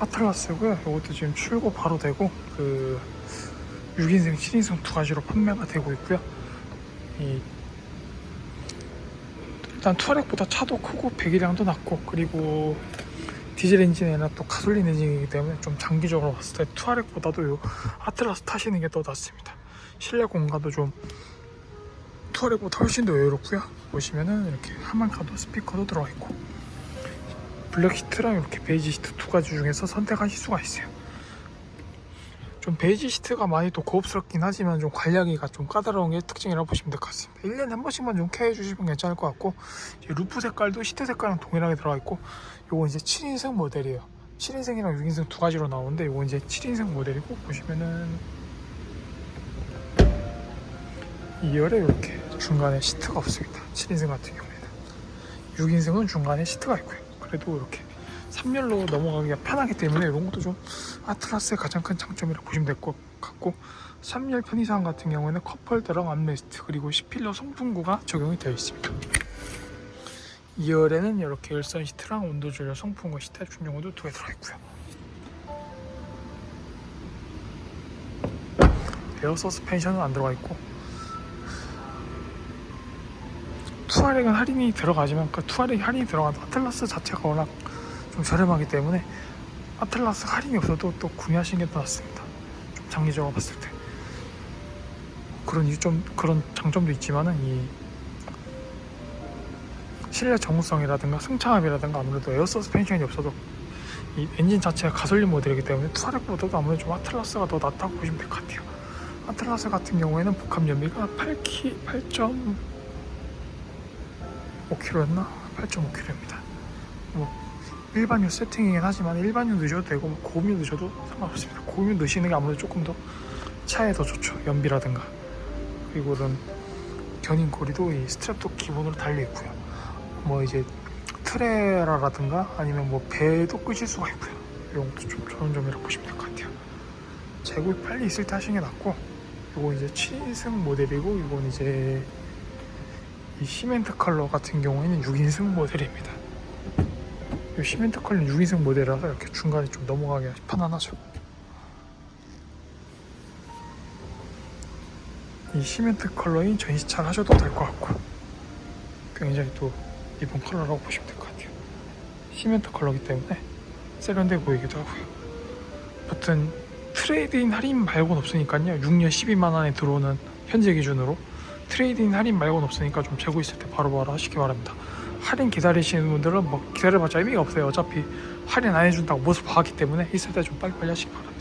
아틀라스고요. 이것도 지금 출고 바로 되고 그 6인승, 7인승 두 가지로 판매가 되고 있고요. 이 일단 투아렉보다 차도 크고 배기량도 낮고 그리고 디젤 엔진이나 또 가솔린 엔진이기 때문에 좀 장기적으로 봤을 때 투아렉보다도 요 아틀라스 타시는 게 더 낫습니다. 실내 공간도 좀 투아렉보다 훨씬 더 여유롭고요. 보시면은 이렇게 하만카도 스피커도 들어가 있고 블랙 시트랑 이렇게 베이지 시트 두 가지 중에서 선택하실 수가 있어요. 좀 베이지 시트가 많이 또 고급스럽긴 하지만 좀 관리하기가 좀 까다로운 게 특징이라고 보시면 될 것 같습니다. 1년에 한 번씩만 좀 케어해 주시면 괜찮을 것 같고 루프 색깔도 시트 색깔랑 동일하게 들어가 있고 요거 이제 7인승 모델이에요. 7인승이랑 6인승 두 가지로 나오는데 요거 이제 7인승 모델이고 보시면은 2열에 이렇게 중간에 시트가 없습니다. 7인승 같은 경우에는 6인승은 중간에 시트가 있고요. 그래도 이렇게 3열로 넘어가기가 편하기 때문에 이런 것도 좀 아틀라스의 가장 큰 장점이라고 보시면 될 것 같고 3열 편의상 같은 경우에는 컵홀더랑 암레스트 그리고 10필러 송풍구가 적용이 되어 있습니다. 2열에는 이렇게 열선 시트랑 온도 조절 송풍구 시트 준용호도 두 개 들어있고요. 에어 서스펜션은 안 들어가 있고 투아렉은 할인이 들어가지만 그 투아렉 할인이 들어가도 아틀라스 자체가 워낙 좀 저렴하기 때문에 아틀라스 할인이 없어도 또 구매하시는 게더 낫습니다. 좀 장기적으로 봤을 때 그런 이유 좀 그런 장점도 있지만은 이 실내 정우성이라든가 승차감이라든가 아무래도 에어 서스펜션이 없어도 이 엔진 자체가 가솔린 모델이기 때문에 투아렉보다도 아무래도 좀 아틀라스가 더 낫다고 보시면 될 것 같아요. 아틀라스 같은 경우에는 복합 연비가 8키 8. 5kg였나? 8.5kg입니다. 뭐 일반유 세팅이긴 하지만 일반유 넣으셔도 되고 뭐 고음유 넣으셔도 상관없습니다. 고음유 넣으시는 게 아무래도 조금 더 차에 더 좋죠. 연비라든가 그리고 이런 견인 고리도 이 스트랩도 기본으로 달려 있고요. 뭐 이제 트레라라든가 아니면 뭐 배도 끄실 수가 있고요. 이런 것도 좀 좋은 점이라고 보시면 될 것 같아요. 재고 빨리 있을 때 하시는 게 낫고 이거 이제 7인승 모델이고 이건 이제 이 시멘트 컬러 같은 경우에는 6인승 모델입니다. 이 시멘트 컬러는 6인승 모델이라서 이렇게 중간에 좀 넘어가기가 편안하죠. 이 시멘트 컬러인 전시차를 하셔도 될 것 같고 굉장히 또 이쁜 컬러라고 보시면 될 것 같아요. 시멘트 컬러기 때문에 세련돼 보이기도 하고요. 아무튼 트레이드인 할인 말고는 없으니까요. 6년 12만 원에 들어오는 현재 기준으로 트레이드인 할인 말고는 없으니까 좀 재고 있을 때 바로 바로 하시기 바랍니다. 할인 기다리시는 분들은 뭐 기다려봤자 의미가 없어요. 어차피 할인 안 해준다고 모습 봐왔기 때문에 있을 때 좀 빨리빨리 하시기 바랍니다.